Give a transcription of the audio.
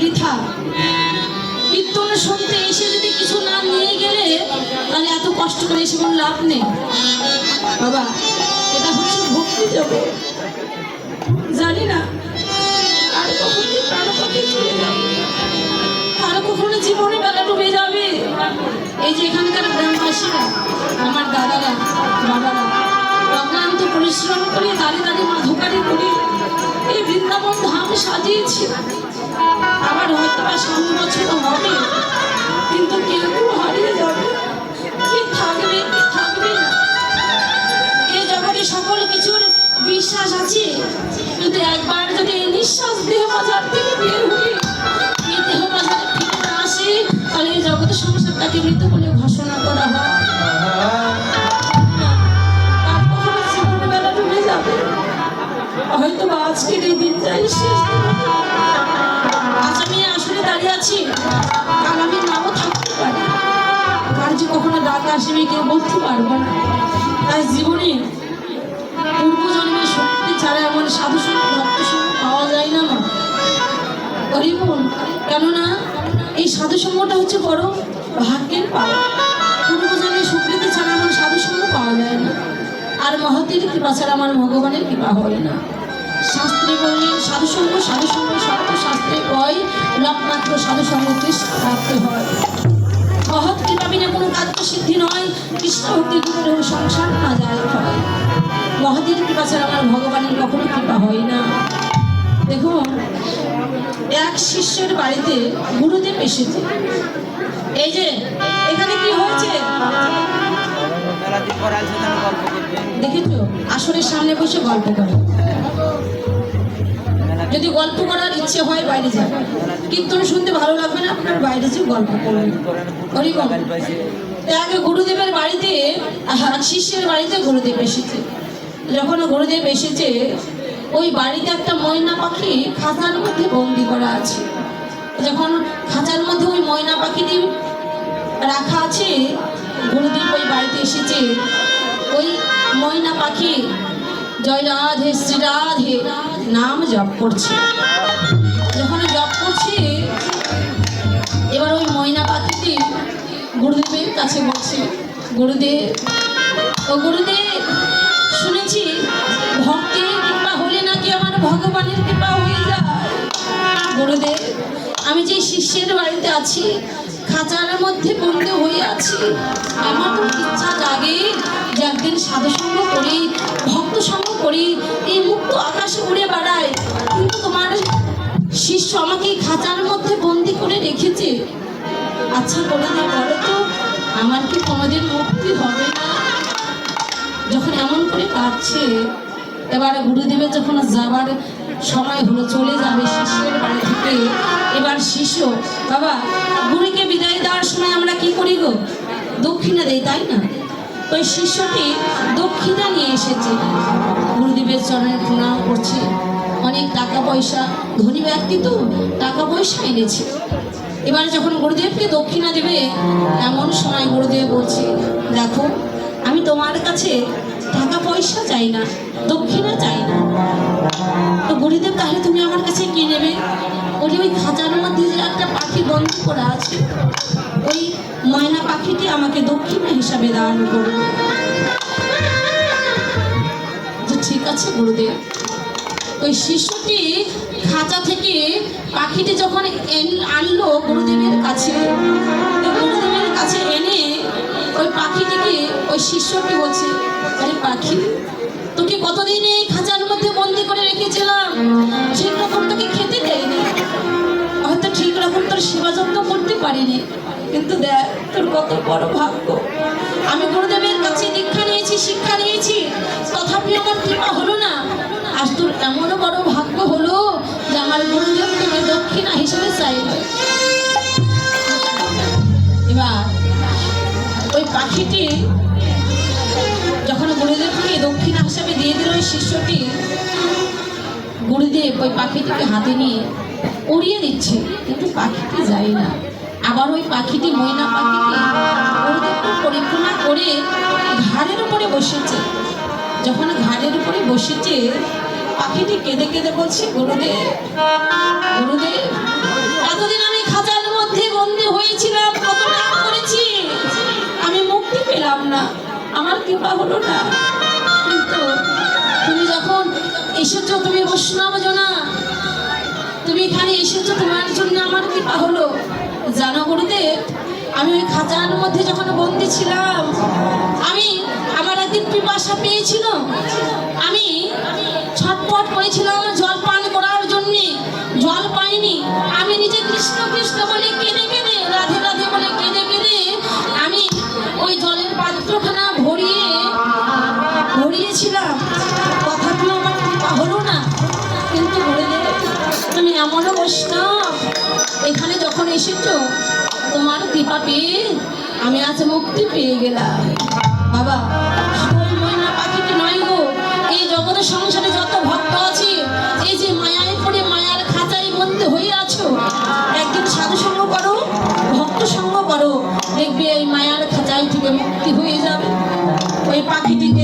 বৃথা। কীর্তন শুনতে এসে যদি কিছু না নিয়ে গেলে, তাহলে এত কষ্ট করে এসে কোনো লাভ নেই। বাবা, এটা হচ্ছে ভক্তি জগৎ জানি না, আর কখনো জীবনে বেলা ডুবে যাবে। এই যে এখানকার গ্রামবাসীরা, আমার দাদারা, বাবারা, অক্লান্ত পরিশ্রম করে দাঁড়িয়ে দাঁড়িয়ে মাধকারি করে এই বৃন্দাবন ধাম সাজিয়েছে। আবার হয়তো বা সামনে বছর হবে, কিন্তু কেউ হারিয়ে যাবে। কি থাকবে কি থাকবে না? এই জগতে সকল কিছুর বিশ্বাস আছে। কিন্তু একবার যদি এই নিঃশ্বাস দেহ বাজার থেকে বের হয়ে এই দেহ বাজারে ফিরে না আসে, তাহলে এই জগতের সংসারটাকে মৃত বলে ঘোষণা করা হয়। হয়তো আজকের এই দিনটাই শেষ। আছি। কাল আমি নাও থাকতে পারি। কার যে কখনো ডাক আসবে কেউ বলতে পারব না। তাই জীবনে পূর্বজন্মের শক্তি ছাড়া এমন সাধু ভক্ত পাওয়া যায় না মা। হরিবোন কেননা এই সাধু সঙ্গটা হচ্ছে বড় ভাগ্যের পাওয়া পূর্বজন্মের শক্তিতে ছাড়া এমন সাধু সঙ্গ পাওয়া যায় না। আর মহতির কৃপা ছাড়া আমার ভগবানের কৃপা হয় না। শাস্ত্রে বললেন সাধু সঙ্গ সাধু সত্য শাস্ত্রে কয়, লকমাত্র সাধু সঙ্গ কৃষ্ণ প্রাপ্ত হয়। মহৎ কৃপা বিনা কোনো কার্য সিদ্ধি নয় কৃষ্ণ ভক্তি দূরেও সংসার না যায় হয়। মহাদের কৃপা ছাড়া আমার ভগবানের কখনো কৃপা হয় না। দেখুন, এক শিষ্যের বাড়িতে গুরুদেব এসেছে। এই যে, এখানে কি হয়েছে? দেখেছ? আসরের সামনে বসে গল্প করে। যদি গল্প করার ইচ্ছে হয়, বাইরে যান কীর্তন শুনতে ভালো লাগবে না, আপনার বাইরে যে গল্প হরিবল আগে গুরুদেবের বাড়িতে শিষ্যের বাড়িতে গুরুদেব এসেছে। যখন গুরুদেব এসেছে, ওই বাড়িতে একটা ময়না পাখি খাঁচার মধ্যে বন্দি করা আছে। যখন খাঁচার মধ্যে ওই ময়না পাখিটি রাখা আছে, গুরুদেব ওই বাড়িতে এসেছে। ওই ময়না পাখি। জয় রাধে, শ্রী রাধে। নাম জপ করছে। যখন জপ করছে, এবার ওই ময়না পাখিটি গুরুদেবের কাছে বলছে, গুরুদেব, ও গুরুদেব, শুনেছি ভক্তের কৃপা হলে নাকি আমার ভগবানের কৃপা হয়ে যায়? গুরুদেব, আমি যে শিষ্যের বাড়িতে আছি, খাঁচার মধ্যে বন্ধ হয়ে আছি আমার তো ইচ্ছা জাগে একদিন সাধু সঙ্গ করি ভক্ত সঙ্গ করি, এই মুক্ত আকাশে উড়ে বেড়ায় কিন্তু তোমার শিষ্য আমাকে খাঁচার মধ্যে বন্দি করে রেখেছে। আচ্ছা করে দিয়ে বলো তো, আমার কি কোনোদিন মুক্তি হবে না? যখন এমন করে কাটছে এবার গুরুদেবের যখন যাবার সময় হলো, চলে যাবে শিষ্যের বাড়ি থেকে। এবার শিষ্য, বাবা, গুরুকে বিদায় দেওয়ার সময় আমরা কি করি গো? দক্ষিণা দেই, তাই না? ওই শিষ্যটি দক্ষিণা নিয়ে এসেছে। গুরুদেবের চরণে প্রণাম করছে। অনেক টাকা পয়সা ধনী ব্যক্তি তো টাকা পয়সা এনেছে। এবার যখন গুরুদেবকে দক্ষিণা দেবে, এমন সময় গুরুদেব বলছে, দেখো, আমি তোমার কাছে পয়সা চাই না, দক্ষিণা চাই না। তো গুরুদেব, তাহলে তুমি আমার কাছে কি নেবে? বলি ওই খাঁচার মধ্যে যে একটা পাখি বন্ধ করা আছে, ওই ময়না পাখিটি আমাকে দক্ষিণা হিসাবে দান করবে যে ঠিক আছে গুরুদেব। ওই শিশুটি খাঁচা থেকে পাখিটি যখন আনলো গুরুদেবের কাছে গুরুদেবের কাছে এনে ওই পাখিটিকে ওই শিষ্যটি বলছে আরে পাখি, তোকে কতদিন এই খাঁচার মধ্যে বন্দি করে রেখেছিলাম? ঠিক রকম তোকে খেতে দেয়নি। হয়তো ঠিক রকম তোর সেবা যত্ন করতে পারিনি। কিন্তু দেখ, তোর কত বড় ভাগ্য। আমি গুরুদেবের কাছে দীক্ষা নিয়েছি, শিক্ষা নিয়েছি। তথাপি আমার কৃপা হলো না। আজ তোর এমন বড় ভাগ্য হলো যে আমার গুরুদেব তোকে দক্ষিণা হিসেবে চাইল। এবার, ওই পাখিটি শিষ্যটি গুরুদেব ওই পাখিটিকে হাতে নিয়ে উড়িয়ে দিচ্ছে। কিন্তু পাখিটি যায় না। আবার ওই পাখিটি ময়না পাখিটি গুরুদেবকে পরিক্রমা করে ঘাড়ের উপরে বসেছে যখন ঘাড়ের উপরে বসেছে পাখিটি কেঁদে কেঁদে বলছে, গুরুদেব গুরুদেব, এতদিন আমি খাঁচার মধ্যে বন্দী হয়েছিলাম, কত করেছি। আমি মুক্তি পেলাম না। আমার কৃপা হলো না। এসেছ তুমি বৈষ্ণব জনা। তুমি এখানে এসেছ, তোমার জন্য আমার কৃপা হলো। জানো গুরুদেব, আমি ওই খাঁচার মধ্যে যখন বন্দি ছিলাম, আমি আমার একদিন পিপাসা পেয়েছিল। আমি ছটপট করেছিলাম জল পান করার জন্যে। জল পাইনি। আমি নিজে কৃষ্ণ কৃষ্ণ বলে কেঁদে এসেছ? তোমার কৃপা পেয়ে আমি আজ মুক্তি পেয়ে গেলাম। বাবা নয় গো। এই সংসারে যত ভক্ত আছে এই যে মায়ার হয়ে আছো, একদিন সাধু সঙ্গ করো, ভক্ত সঙ্গ করো। দেখবে এই মায়ার খাঁচায় থেকে মুক্তি হয়ে যাবে। ওই পাখিটি কেঁদে কেঁদে বলো